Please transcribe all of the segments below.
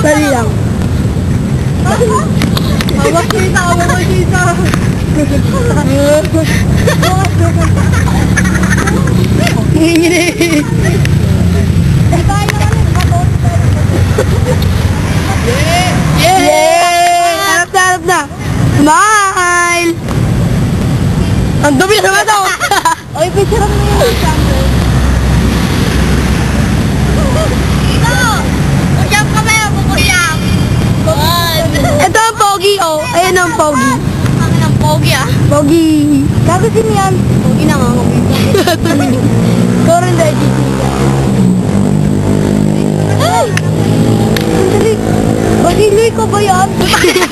Dali lang. Hawak kita, hawak kita. Ngingini. Yeah! Harap na, harap na. Smile! Ang dumi naman daw. Oy, picture mo yun. Ito! Usyap ka ba yung kukusyap? Ito ang pogi, oh. Ayan ang pogi. Kami ng pogi ah. Pogi. Gago din yan. Pogi na nga Ikaw rin dahil dito. Ay! Sandali. Basilyo ko ba yan? Basilyo?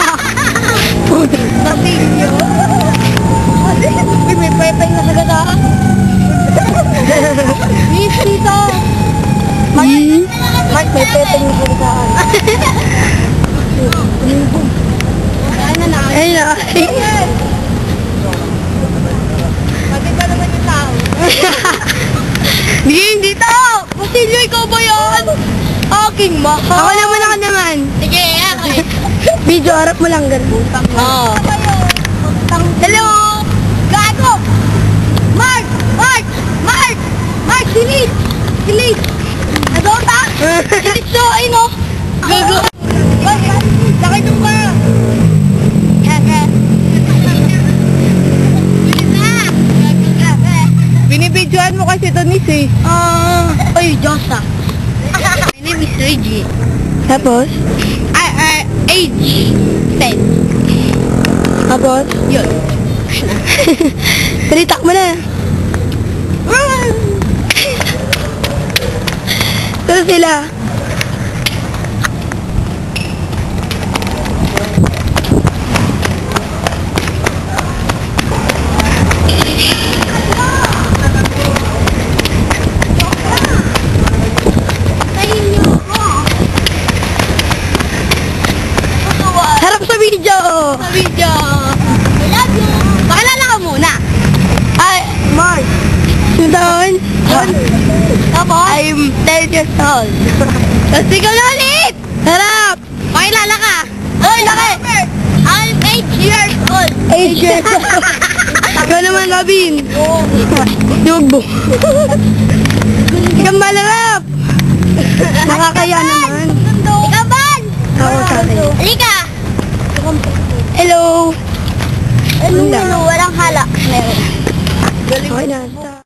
Uy, may pepeng na sagad ah. Miss dito. Hmm? Mark, may pepeng na sagad Ano na? Ayun na. Sabi ba naman yung tao? Hindi, dito. Basilyo, ikaw ba yan? Aking mahal. Ako naman, ako naman. Sige, okay. Video, harap mo lang ganun. Oo. Hello! Gago! Binibidyoan mo kasi ito, Nis, eh. Ah, oy, Diyosa. My name is Reggie. Tapos? I, I, age 10. Tapos? Yun. Talitak mo na. Ito sila. Tapos? I'm 10 years old. Tapos ikaw na ulit. Harap! Pakilala ka. Oy, laki. I'm 8 years old. 8 years old. Ikaw naman, Robin. Yugbo. Ikaw malarap. Nakakaya naman. Ikaw ban? Ako sa akin. Halika. Hello. Wala. walang hala. Meron. Okay na.